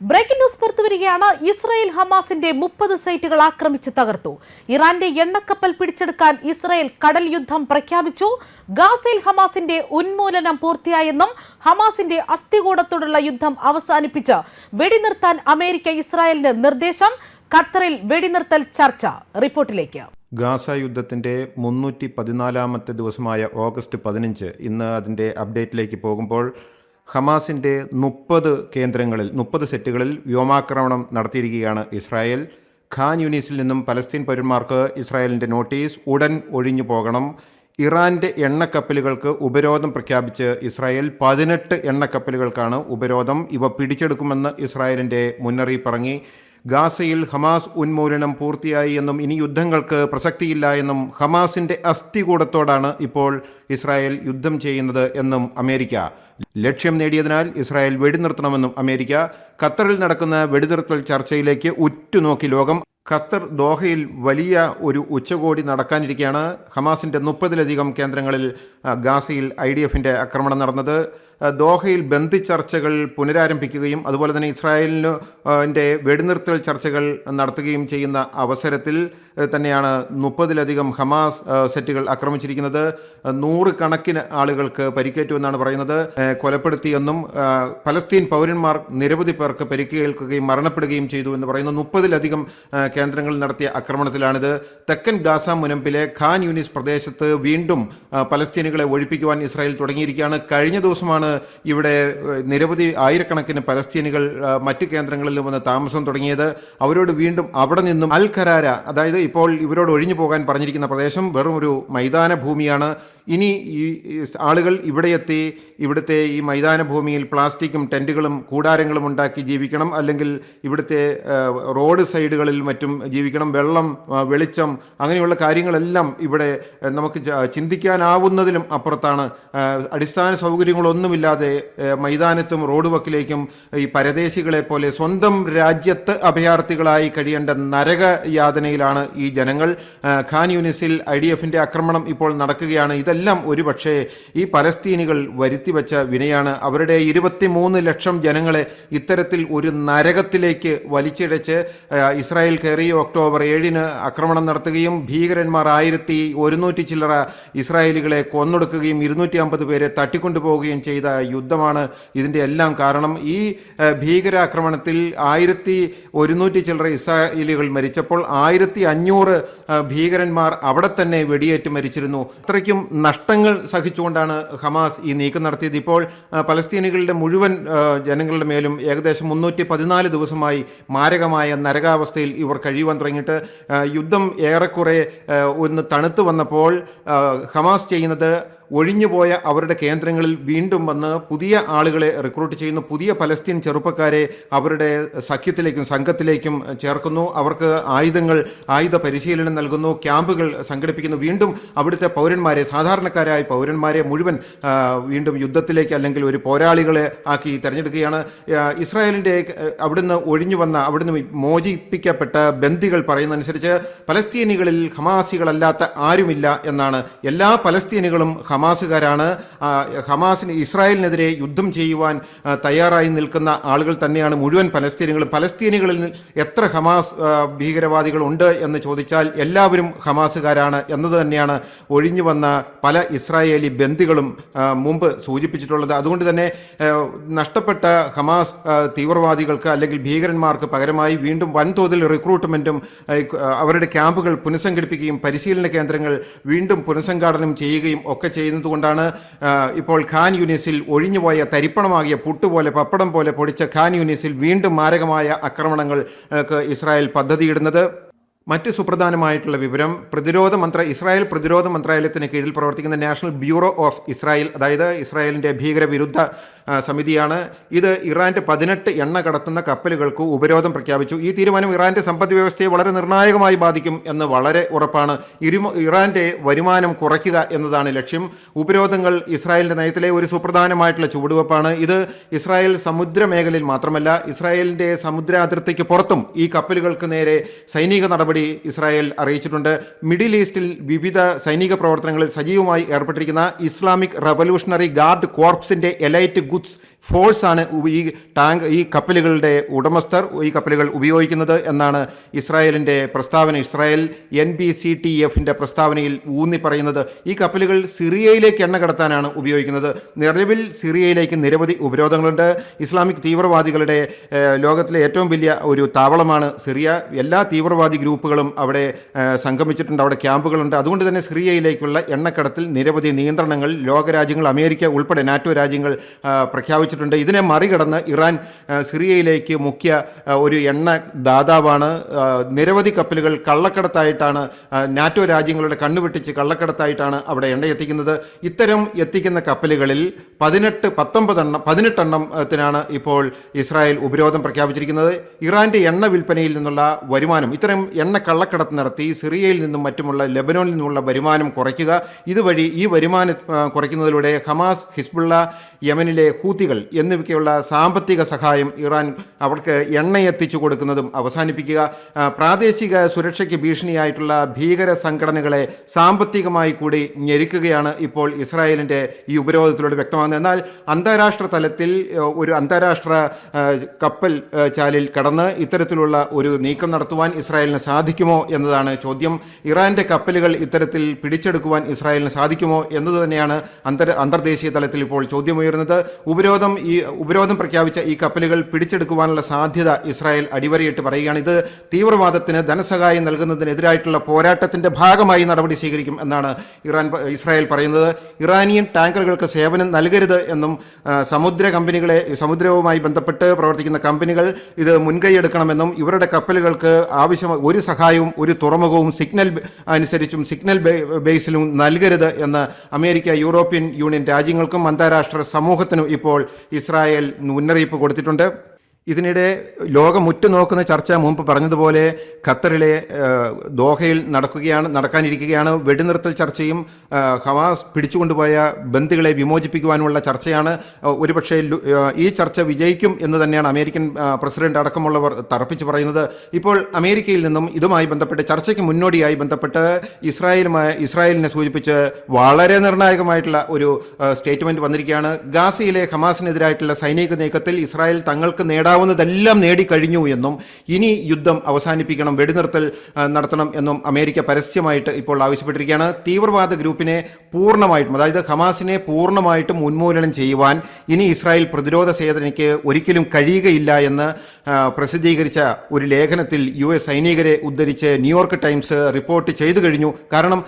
Breaking news പുറത്തുവരികയാണ്. Israel ഹമാസിന്റെ മുപ്പത് സൈറ്റുകൾ ആക്രമിച്ച് തകർത്തു. ഇറാന്റെ എണ്ണക്കപ്പൽ പിടിച്ചെടുക്കാൻ ഇസ്രായേൽ കടൽ യുദ്ധം പ്രഖ്യാപിച്ചു. ഗാസയിൽ ഹമാസിന്റെ ഉന്മൂലനം പൂർത്തിയായെന്നും ഹമാസിന്റെ അസ്ഥികൂടത്തോടുള്ള യുദ്ധം അവസാനിപ്പിച്ച് വെടിനിർത്താൻ അമേരിക്ക ഇസ്രായേലിന് നിർദ്ദേശം. ഖത്തറിൽ വെടിനിർത്തൽ ചർച്ച. റിപ്പോർട്ടിലേക്ക്. ഗാസ യുദ്ധത്തിന്റെ മുന്നൂറ്റി പതിനാലാമത്തെ ദിവസമായ ഓഗസ്റ്റ് പതിനഞ്ച് ഇന്ന് അതിന്റെ അപ്ഡേറ്റിലേക്ക് പോകുമ്പോൾ ഹമാസിന്റെ മുപ്പത് കേന്ദ്രങ്ങളിൽ മുപ്പത് സെറ്റുകളിൽ വ്യോമാക്രമണം നടത്തിയിരിക്കുകയാണ് ഇസ്രായേൽ. ഖാൻ യൂണീസിൽ നിന്നും പലസ്തീൻ പൗരന്മാർക്ക് ഇസ്രായേലിന്റെ നോട്ടീസ് ഉടൻ ഒഴിഞ്ഞു പോകണം. ഇറാന്റെ എണ്ണക്കപ്പലുകൾക്ക് ഉപരോധം പ്രഖ്യാപിച്ച് ഇസ്രായേൽ പതിനെട്ട് എണ്ണക്കപ്പലുകൾക്കാണ് ഉപരോധം. ഇവ പിടിച്ചെടുക്കുമെന്ന് ഇസ്രായേലിന്റെ മുന്നറിയിപ്പ് ഇറങ്ങി. ഗാസയിൽ ഹമാസ് ഉന്മൂലനം പൂർത്തിയായി എന്നും ഇനി യുദ്ധങ്ങൾക്ക് പ്രസക്തിയില്ല എന്നും ഹമാസിന്റെ അസ്ഥികൂടത്തോടാണ് ഇപ്പോൾ ഇസ്രായേൽ യുദ്ധം ചെയ്യുന്നത് എന്നും അമേരിക്ക. ലക്ഷ്യം നേടിയതിനാൽ ഇസ്രായേൽ വെടിനിർത്തണമെന്നും അമേരിക്ക. ഖത്തറിൽ നടക്കുന്ന വെടിനിർത്തൽ ചർച്ചയിലേക്ക് ഉറ്റുനോക്കി ലോകം. ഖത്തർ ദോഹയിൽ വലിയ ഒരു ഉച്ചകോടി നടക്കാനിരിക്കുകയാണ് ഹമാസിന്റെ മുപ്പതിലധികം കേന്ദ്രങ്ങളിൽ ഗാസയിൽ ഐ ഡി എഫിന്റെ ആക്രമണം നടന്നത്. ദോഹയിൽ ബന്ധി ചർച്ചകൾ പുനരാരംഭിക്കുകയും അതുപോലെ തന്നെ ഇസ്രായേലിന്റെ വെടിനിർത്തൽ ചർച്ചകൾ നടത്തുകയും ചെയ്യുന്ന അവസരത്തിൽ തന്നെയാണ് മുപ്പതിലധികം ഹമാസ് സെറ്റുകൾ ആക്രമിച്ചിരിക്കുന്നത്. നൂറുകണക്കിന് ആളുകൾക്ക് പരിക്കേറ്റു എന്നാണ് പറയുന്നത് കൊലപ്പെടുത്തിയെന്നും പലസ്തീൻ പൗരന്മാർ നിരവധി പേർക്ക് പരിക്കേൽക്കുകയും മരണപ്പെടുകയും ചെയ്തു എന്ന് പറയുന്നു. മുപ്പതിലധികം കേന്ദ്രങ്ങളിൽ നടത്തിയ ആക്രമണത്തിലാണിത്. തെക്കൻ ഗാസ മുനമ്പിലെ ഖാൻ യൂനിസ് പ്രദേശത്ത് വീണ്ടും പലസ്തീനുകളെ ഒഴിപ്പിക്കുവാൻ ഇസ്രായേൽ തുടങ്ങിയിരിക്കുകയാണ്. കഴിഞ്ഞ ദിവസമാണ് ഇവിടെ നിരവധി ആയിരക്കണക്കിന് പലസ്തീനികൾ മറ്റ് കേന്ദ്രങ്ങളിൽ വന്ന് താമസം തുടങ്ങിയത്. അവരോട് വീണ്ടും അവിടെ നിന്നും അൽ ഖരാര അതായത് ഇപ്പോൾ ഇവരോട് ഒഴിഞ്ഞു പോകാൻ പറഞ്ഞിരിക്കുന്ന പ്രദേശം വെറും ഒരു മൈതാന ഭൂമിയാണ് ഇനി ഈ ആളുകൾ ഇവിടെ എത്തി ഇവിടുത്തെ ഈ മൈതാന ഭൂമിയിൽ പ്ലാസ്റ്റിക്കും ടെന്റുകളും കൂടാരങ്ങളും ഉണ്ടാക്കി ജീവിക്കണം അല്ലെങ്കിൽ ഇവിടുത്തെ റോഡ് സൈഡുകളിൽ മറ്റും ജീവിക്കണം വെള്ളം വെളിച്ചം അങ്ങനെയുള്ള കാര്യങ്ങളെല്ലാം ഇവിടെ നമുക്ക് ചിന്തിക്കാനാവുന്നതിലും അപ്പുറത്താണ്. അടിസ്ഥാന സൗകര്യങ്ങളൊന്നുമില്ലാതെ മൈതാനത്തും റോഡ് വക്കിലേക്കും ഈ പരദേശികളെ പോലെ സ്വന്തം രാജ്യത്ത് അഭയാർത്ഥികളായി കഴിയേണ്ട നരക യാതനയിലാണ് ഈ ജനങ്ങൾ. ഖാൻ യൂനിസിൽ ഐ ഡി എഫിന്റെ ആക്രമണം ഇപ്പോൾ നടക്കുകയാണ്. ഇതെല്ലാം ഒരുപക്ഷെ ഈ പലസ്തീനികൾ വരുത്തിവെച്ച വിനയാണ്. അവരുടെ ഇരുപത്തിമൂന്ന് ലക്ഷം ജനങ്ങളെ ഇത്തരത്തിൽ ഒരു നരകത്തിലേക്ക് വലിച്ചിഴച്ച് ഇസ്രായേൽ കയറി ഒക്ടോബർ ഏഴിന് ആക്രമണം നടത്തുകയും ഭീകരന്മാർ ആയിരത്തി ഒരുന്നൂറ്റി ചില്ലറ ഇസ്രായേലികളെ കൊന്നൊടുക്കുകയും ഇരുന്നൂറ്റി അമ്പത് പേരെ തട്ടിക്കൊണ്ടുപോവുകയും ചെയ്ത യുദ്ധമാണ് ഇതിന്റെ എല്ലാം കാരണം. ഈ ഭീകരാക്രമണത്തിൽ ആയിരത്തി ഒരുന്നൂറ്റി ചില്ലറ ഇസ്രായേലികൾ മരിച്ചപ്പോൾ ആയിരത്തി അഞ്ഞൂറ് ഭീകരന്മാർ അവിടെ തന്നെ വെടിയേറ്റ് മരിച്ചിരുന്നു. അത്രയ്ക്കും നഷ്ടങ്ങൾ സഹിച്ചുകൊണ്ടാണ് ഹമാസ് ഈ നീക്കം നടത്തിയത്. ഇപ്പോൾ പലസ്തീനികളുടെ മുഴുവൻ ജനങ്ങളുടെ മേലും ഏകദേശം മുന്നൂറ്റി പതിനാല് ദിവസമായി മാരകമായ നരകാവസ്ഥയിൽ ഇവർ കഴിയുവാൻ തുടങ്ങിയിട്ട് യുദ്ധം ഏറെക്കുറെ ഒന്ന് തണുത്തു വന്നപ്പോൾ ഹമാസ് ചെയ്യുന്നത് ഒഴിഞ്ഞുപോയ അവരുടെ കേന്ദ്രങ്ങളിൽ വീണ്ടും വന്ന് പുതിയ ആളുകളെ റിക്രൂട്ട് ചെയ്യുന്നു. പുതിയ പലസ്തീൻ ചെറുപ്പക്കാരെ അവരുടെ സഖ്യത്തിലേക്കും സംഘത്തിലേക്കും ചേർക്കുന്നു. അവർക്ക് ആയുധങ്ങൾ ആയുധ പരിശീലനം നൽകുന്നു. ക്യാമ്പുകൾ സംഘടിപ്പിക്കുന്നു. വീണ്ടും അവിടുത്തെ പൗരന്മാരെ സാധാരണക്കാരായ പൗരന്മാരെ മുഴുവൻ വീണ്ടും യുദ്ധത്തിലേക്ക് അല്ലെങ്കിൽ ഒരു പോരാളികളെ ആക്കി തെരഞ്ഞെടുക്കുകയാണ്. ഇസ്രായേലിന്റെ അവിടുന്ന് ഒഴിഞ്ഞു വന്ന അവിടുന്ന് മോചിപ്പിക്കപ്പെട്ട ബന്ദികൾ പറയുന്നതനുസരിച്ച് പലസ്തീനികളിൽ ഹമാസികളല്ലാത്ത ആരുമില്ല എന്നാണ് എല്ലാ പലസ്തീനുകളും ഹമാസുകാരാണ്. ഹമാസിന് ഇസ്രായേലിനെതിരെ യുദ്ധം ചെയ്യുവാൻ തയ്യാറായി നിൽക്കുന്ന ആളുകൾ തന്നെയാണ് മുഴുവൻ പലസ്തീനുകളും. പലസ്തീനുകളിൽ എത്ര ഹമാസ് ഭീകരവാദികളുണ്ട് എന്ന് ചോദിച്ചാൽ എല്ലാവരും ഹമാസുകാരാണ് എന്നത് തന്നെയാണ് ഒഴിഞ്ഞു വന്ന പല ഇസ്രായേലി ബന്ദികളും മുമ്പ് സൂചിപ്പിച്ചിട്ടുള്ളത്. അതുകൊണ്ട് തന്നെ നഷ്ടപ്പെട്ട ഹമാസ് തീവ്രവാദികൾക്ക് അല്ലെങ്കിൽ ഭീകരന്മാർക്ക് പകരമായി വീണ്ടും വൻതോതിൽ റിക്രൂട്ട്മെന്റും അവരുടെ ക്യാമ്പുകൾ പുനഃസംഘടിപ്പിക്കുകയും പരിശീലന കേന്ദ്രങ്ങൾ വീണ്ടും പുനഃസംഘാടനം ചെയ്യുകയും ഒക്കെ ചെയ്യുന്നതുകൊണ്ടാണ് ഇപ്പോൾ ഖാൻ യൂനിസിൽ ഒഴിഞ്ഞുപോയ തരിപ്പണമാകിയ പുട്ടുപോലെ പപ്പടം പോലെ പൊടിച്ച ഖാൻ യൂനിസിൽ വീണ്ടും മാരകമായ ആക്രമണങ്ങൾക്ക് ഇസ്രായേൽ പദ്ധതിയിടുന്നത്. മറ്റ് സുപ്രധാനമായിട്ടുള്ള വിവരം പ്രതിരോധ മന്ത്ര ഇസ്രായേൽ പ്രതിരോധ മന്ത്രാലയത്തിന് കീഴിൽ പ്രവർത്തിക്കുന്ന നാഷണൽ ബ്യൂറോ ഓഫ് ഇസ്രായേൽ അതായത് ഇസ്രായേലിന്റെ ഭീകരവിരുദ്ധ സമിതിയാണ്. ഇത് ഇറാന്റെ പതിനെട്ട് എണ്ണ കടത്തുന്ന കപ്പലുകൾക്ക് ഉപരോധം പ്രഖ്യാപിച്ചു. ഈ തീരുമാനം ഇറാന്റെ സമ്പദ് വ്യവസ്ഥയെ വളരെ നിർണായകമായി ബാധിക്കും എന്ന് വളരെ ഉറപ്പാണ്. ഇറാന്റെ വരുമാനം കുറയ്ക്കുക എന്നതാണ് ലക്ഷ്യം. ഉപരോധങ്ങൾ ഇസ്രായേലിന്റെ നയത്തിലെ ഒരു സുപ്രധാനമായിട്ടുള്ള ചുവടുവെപ്പാണ്. ഇത് ഇസ്രായേൽ സമുദ്ര മേഖലയിൽ മാത്രമല്ല ഇസ്രായേലിന്റെ സമുദ്ര അതിർത്തിക്ക് പുറത്തും ഈ കപ്പലുകൾക്ക് നേരെ സൈനിക നടപടി നടപടി ഇസ്രായേൽ അറിയിച്ചിട്ടുണ്ട്. മിഡിൽ ഈസ്റ്റിൽ വിവിധ സൈനിക പ്രവർത്തനങ്ങളിൽ സജീവമായി ഏർപ്പെട്ടിരിക്കുന്ന ഇസ്ലാമിക് റവല്യൂഷണറി ഗാർഡ് കോർപ്സിന്റെ എലൈറ്റ് ഗുഡ്സ് ഫോഴ്സ് ആണ് ഈ ടാങ്ക് ഈ കപ്പലുകളുടെ ഉടമസ്ഥർ ഈ കപ്പലുകൾ ഉപയോഗിക്കുന്നത് എന്നാണ് ഇസ്രായേലിന്റെ പ്രസ്താവന. Israel N B C T എഫിന്റെ പ്രസ്താവനയിൽ ഊന്നി പറയുന്നത്. ഈ കപ്പലുകൾ സിറിയയിലേക്ക് എണ്ണ കടത്താനാണ് ഉപയോഗിക്കുന്നത്. നിലവിൽ സിറിയയിലേക്ക് നിരവധി ഉപരോധങ്ങളുണ്ട്. ഇസ്ലാമിക് തീവ്രവാദികളുടെ ലോകത്തിലെ ഏറ്റവും വലിയ ഒരു താവളമാണ് സിറിയ. എല്ലാ തീവ്രവാദി ഗ്രൂപ്പുകളും അവിടെ ഏഹ്, സംഗമിച്ചിട്ടുണ്ട്. അവിടെ ക്യാമ്പുകളുണ്ട്. അതുകൊണ്ട് തന്നെ സിറിയയിലേക്കുള്ള എണ്ണക്കടത്തിൽ നിരവധി നിയന്ത്രണങ്ങൾ ലോകരാജ്യങ്ങൾ അമേരിക്ക ഉൾപ്പെടെ നാറ്റോ രാജ്യങ്ങൾ പ്രഖ്യാപിച്ചിട്ടുണ്ട്. ഇതിനെ മറികടന്ന് ഇറാൻ സിറിയയിലേക്ക് മുഖ്യ ഒരു എണ്ണ ദാതാവാണ് നിരവധി കപ്പലുകൾ കള്ളക്കടത്തായിട്ടാണ് നാറ്റോ രാജ്യങ്ങളുടെ കണ്ണുവെട്ടിച്ച് കള്ളക്കടത്തായിട്ടാണ് അവിടെ എണ്ണ എത്തിക്കുന്നത് ഇത്തരം എത്തിക്കുന്ന കപ്പലുകളിൽ പതിനെട്ട് പത്തൊമ്പതെണ്ണം പതിനെട്ടെണ്ണത്തിനാണ് ഇപ്പോൾ ഇസ്രായേൽ ഉപരോധം പ്രഖ്യാപിച്ചിരിക്കുന്നത്. ഇറാന്റെ എണ്ണ വിൽപ്പനയിൽ നിന്നുള്ള വരുമാനം ഇത്തരം എണ്ണ കള്ളക്കടത്ത് നടത്തി സിറിയയിൽ നിന്നും മറ്റുമുള്ള ലെബനോനിൽ നിന്നുള്ള വരുമാനം കുറയ്ക്കുക. ഇതുവഴി ഈ വരുമാനം കുറയ്ക്കുന്നതിലൂടെ ഹമാസ് ഹിസ്ബുള്ള യമനിലെ ഹൂത്തികൾ എന്നിവയ്ക്കുള്ള സാമ്പത്തിക സഹായം ഇറാൻ അവർക്ക് എണ്ണ എത്തിച്ചു കൊടുക്കുന്നതും അവസാനിപ്പിക്കുക. പ്രാദേശിക സുരക്ഷയ്ക്ക് ഭീഷണിയായിട്ടുള്ള ഭീകര സംഘടനകളെ സാമ്പത്തികമായി കൂടി ഞെരുക്കുകയാണ് ഇപ്പോൾ ഇസ്രായേലിന്റെ ഈ ഉപരോധത്തിലൂടെ വ്യക്തമാകുന്നത്. എന്നാൽ അന്താരാഷ്ട്ര തലത്തിൽ ഒരു അന്താരാഷ്ട്ര കപ്പൽ ചാലിൽ കടന്ന് ഇത്തരത്തിലുള്ള ഒരു നീക്കം നടത്തുവാൻ ഇസ്രായേലിന് സാധിക്കുമോ എന്നതാണ് ചോദ്യം. ഇറാന്റെ കപ്പലുകൾ ഇത്തരത്തിൽ പിടിച്ചെടുക്കുവാൻ ഇസ്രായേലിന് സാധിക്കുമോ എന്നത് തന്നെയാണ് അന്തർ അന്തർദേശീയ തലത്തിൽ ഇപ്പോൾ ചോദ്യമുയരുന്നത്. ഉപരോധം ഈ ഉപരോധം പ്രഖ്യാപിച്ച ഈ കപ്പലുകൾ പിടിച്ചെടുക്കുവാനുള്ള സാധ്യത ഇസ്രായേൽ അടിവരയിട്ട് പറയുകയാണ് ഇത് തീവ്രവാദത്തിന് ധനസഹായം നൽകുന്നതിനെതിരായിട്ടുള്ള പോരാട്ടത്തിന്റെ ഭാഗമായി നടപടി സ്വീകരിക്കും എന്നാണ് ഇറാൻ ഇസ്രായേൽ പറയുന്നത്. ഇറാനിയൻ ടാങ്കറുകൾക്ക് സേവനം നൽകരുത് എന്നും സമുദ്ര കമ്പനികളെ സമുദ്രവുമായി ബന്ധപ്പെട്ട് പ്രവർത്തിക്കുന്ന കമ്പനികൾ ഇത് മുൻകൈയെടുക്കണമെന്നും ഇവരുടെ കപ്പലുകൾക്ക് ആവശ്യം ഒരു സഹായവും ഒരു തുറമുഖവും സിഗ്നൽ അനുസരിച്ചും സിഗ്നൽ ബേസിലും നൽകരുത് എന്ന് അമേരിക്ക യൂറോപ്യൻ യൂണിയൻ രാജ്യങ്ങൾക്കും അന്താരാഷ്ട്ര സമൂഹത്തിനും ഇപ്പോൾ ഇസ്രായേൽ മുന്നറിയിപ്പ് കൊടുത്തിട്ടുണ്ട്. ഇതിനിടെ ലോകം ഉറ്റുനോക്കുന്ന ചർച്ച മുമ്പ് പറഞ്ഞതുപോലെ ഖത്തറിലെ ദോഹയിൽ നടക്കുകയാണ് നടക്കാനിരിക്കുകയാണ്. വെടിനിർത്തൽ ചർച്ചയും ഹമാസ് പിടിച്ചുകൊണ്ടുപോയ ബന്ദികളെ വിമോചിപ്പിക്കുവാനുള്ള ചർച്ചയാണ്. ഒരുപക്ഷേ ഈ ചർച്ച വിജയിക്കും എന്ന് തന്നെയാണ് അമേരിക്കൻ പ്രസിഡന്റ് അടക്കമുള്ളവർ തറപ്പിച്ച് പറയുന്നത്. ഇപ്പോൾ അമേരിക്കയിൽ നിന്നും ഇതുമായി ബന്ധപ്പെട്ട് ചർച്ചയ്ക്ക് മുന്നോടിയായി ബന്ധപ്പെട്ട് ഇസ്രായേലുമായി ഇസ്രായേലിനെ സൂചിപ്പിച്ച് വളരെ നിർണായകമായിട്ടുള്ള ഒരു സ്റ്റേറ്റ്മെന്റ് വന്നിരിക്കുകയാണ്. ഗാസയിലെ ഹമാസിനെതിരായിട്ടുള്ള സൈനിക നീക്കത്തിൽ ഇസ്രായേൽ തങ്ങൾക്ക് നേടാവുന്നതെല്ലാം നേടിക്കഴിഞ്ഞു എന്നും ഇനി യുദ്ധം അവസാനിപ്പിക്കണം വെടിനിർത്തൽ നടത്തണം എന്നും അമേരിക്ക പരസ്യമായിട്ട് ഇപ്പോൾ ആവശ്യപ്പെട്ടിരിക്കുകയാണ്. തീവ്രവാദ ഗ്രൂപ്പിനെ പൂർണമായിട്ടും അതായത് ഹമാസിനെ പൂർണമായിട്ടും ഉന്മൂലനം ചെയ്യുവാൻ ഇനി ഇസ്രായേൽ പ്രതിരോധ സേനയ്ക്ക് ഒരിക്കലും കഴിയുകയില്ല എന്ന് പ്രസിദ്ധീകരിച്ച ഒരു ലേഖനത്തിൽ യു എസ് സൈനികരെ ഉദ്ധരിച്ച് ന്യൂയോർക്ക് ടൈംസ് റിപ്പോർട്ട് ചെയ്തു കഴിഞ്ഞു. കാരണം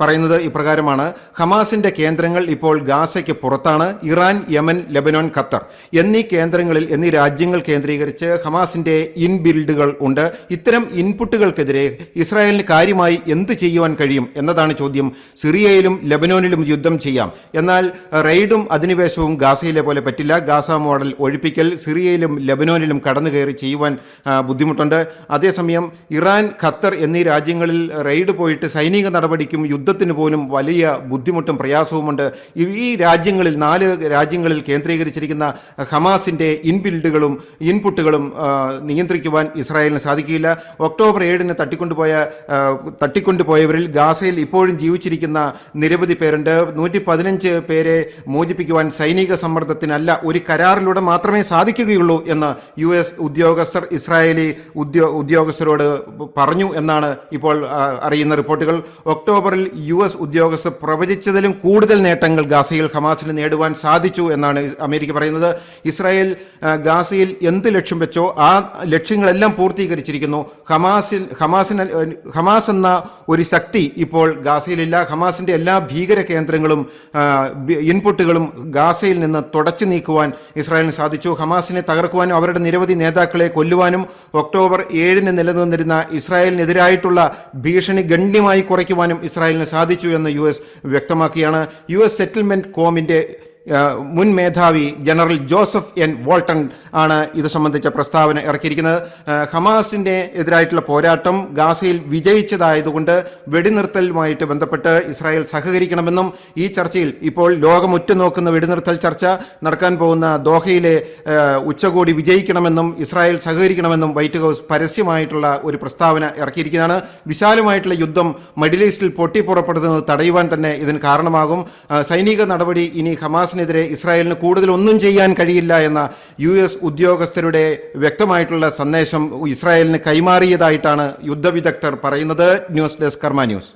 പറയുന്നത് ഇപ്രകാരമാണ്. ഹമാസിന്റെ കേന്ദ്രങ്ങൾ ഇപ്പോൾ ഗാസയ്ക്ക് പുറത്താണ്. ഇറാൻ യമൻ ലെബനോൻ ഖത്തർ എന്നീ കേന്ദ്രങ്ങളിൽ എന്നീ രാജ്യങ്ങൾ കേന്ദ്രീകരിച്ച് ഹമാസിന്റെ ഇൻബിൽഡുകൾ ഉണ്ട്. ഇത്തരം ഇൻപുട്ടുകൾക്കെതിരെ ഇസ്രായേലിന് കാര്യമായി എന്ത് ചെയ്യുവാൻ കഴിയും എന്നതാണ് ചോദ്യം. സിറിയയിലും ലബനോനിലും യുദ്ധം ചെയ്യാം. എന്നാൽ റെയ്ഡും അധിനിവേശവും ഗാസയിലെ പോലെ പറ്റില്ല. ഗാസ മോഡൽ ഒഴിപ്പിക്കൽ സിറിയയിലും ലബനോനിലും കടന്നു കയറി ചെയ്യുവാൻ ബുദ്ധിമുട്ടുണ്ട്. അതേസമയം ഇറാൻ ഖത്തർ എന്നീ രാജ്യങ്ങളിൽ റെയ്ഡ് പോയിട്ട് സൈനിക നടപടിക്കും യുദ്ധത്തിന് പോലും വലിയ ബുദ്ധിമുട്ടും പ്രയാസവുമുണ്ട്. ഈ- രാജ്യങ്ങളിൽ നാല് രാജ്യങ്ങളിൽ കേന്ദ്രീകരിച്ചിരിക്കുന്ന ഹമാസിന്റെ ഇൻബിൽഡുകളും ഇൻപുട്ടുകളും നിയന്ത്രിക്കുവാൻ ഇസ്രായേലിന് സാധിക്കില്ല ഒക്ടോബർ ഏഴിന് തട്ടിക്കൊണ്ടുപോയ തട്ടിക്കൊണ്ടുപോയവരിൽ ഗാസയിൽ ഇപ്പോഴും ജീവിച്ചിരിക്കുന്ന നിരവധി പേരുണ്ട്. നൂറ്റി പതിനഞ്ച് പേരെ മോചിപ്പിക്കുവാൻ സൈനിക സമ്മർദ്ദത്തിനല്ല ഒരു കരാറിലൂടെ മാത്രമേ സാധിക്കുകയുള്ളൂ എന്ന് യു എസ് ഉദ്യോഗസ്ഥർ ഇസ്രായേലി ഉദ്യോ ഉദ്യോഗസ്ഥരോട് പറഞ്ഞു എന്നാണ് ഇപ്പോൾ അറിയുന്ന റിപ്പോർട്ടുകൾ. ഒക്ടോബറിൽ യു എസ് ഉദ്യോഗസ്ഥർ പ്രവചിച്ചതിലും കൂടുതൽ നേട്ടങ്ങൾ ഗാസയിൽ ഹമാസിന് നേടുവാൻ സാധിച്ചു എന്നാണ് അമേരിക്ക പറയുന്നത്. ഇസ്രായേൽ ഗാസയിൽ എന്ത് ലക്ഷ്യം വെച്ചോ ആ ലക്ഷ്യങ്ങളെല്ലാം പൂർത്തീകരിച്ചിരിക്കുന്നു. ഹമാസിൽ ഹമാസിന് ഹമാസ് എന്ന ഒരു ശക്തി ഇപ്പോൾ ഗാസയിലില്ല. ഹമാസിന്റെ എല്ലാ ഭീകര കേന്ദ്രങ്ങളും ഇൻപുട്ടുകളും ഗാസയിൽ നിന്ന് തുടച്ചു നീക്കുവാൻ ഇസ്രായേലിന് സാധിച്ചു. ഹമാസിനെ തകർക്കുവാനും അവരുടെ നിരവധി നേതാക്കളെ കൊല്ലുവാനും ഒക്ടോബർ ഏഴിന് നിലനിന്നിരുന്ന ഇസ്രായേലിനെതിരായിട്ടുള്ള ഭീഷണി ഗണ്യമായി കുറയ്ക്കുവാനും ഇസ്രായേലിന് സാധിച്ചു എന്ന് യു വ്യക്തമാക്കിയാണ്. യു സെറ്റിൽമെന്റ് കോമിന്റെ ആ, മുൻ മേധാവി ജനറൽ ജോസഫ് എൻ വോൾട്ടൺ ആണ് ഇത് സംബന്ധിച്ച പ്രസ്താവന ഇറക്കിയിരിക്കുന്നത്. ഹമാസിന്റെ എതിരായിട്ടുള്ള പോരാട്ടം ഗാസയിൽ വിജയിച്ചതായതുകൊണ്ട് വെടിനിർത്തലുമായിട്ട് ബന്ധപ്പെട്ട് ഇസ്രായേൽ സഹകരിക്കണമെന്നും ഈ ചർച്ചയിൽ ഇപ്പോൾ ലോകം ഉറ്റുനോക്കുന്ന വെടിനിർത്തൽ ചർച്ച നടക്കാൻ പോകുന്ന ദോഹയിലെ ഉച്ചകോടി വിജയിക്കണമെന്നും ഇസ്രായേൽ സഹകരിക്കണമെന്നും വൈറ്റ് ഹൗസ് പരസ്യമായിട്ടുള്ള ഒരു പ്രസ്താവന ഇറക്കിയിരിക്കുന്നതാണ്. വിശാലമായിട്ടുള്ള യുദ്ധം മിഡിൽ ഈസ്റ്റിൽ പൊട്ടിപ്പുറപ്പെടുന്നത് തടയുവാൻ തന്നെ ഇതിന് കാരണമാകും. സൈനിക നടപടി ഇനി ഹമാസിനെതിരെ ഇസ്രായേലിന് കൂടുതൽ ഒന്നും ചെയ്യാൻ കഴിയില്ല എന്ന യു എസ് ഉദ്യോഗസ്ഥരുടെ വ്യക്തമായിട്ടുള്ള സന്ദേശം ഇസ്രായേലിന് കൈമാറിയതായിട്ടാണ് യുദ്ധവിദഗ്ധർ പറയുന്നത്. News desk Karma News.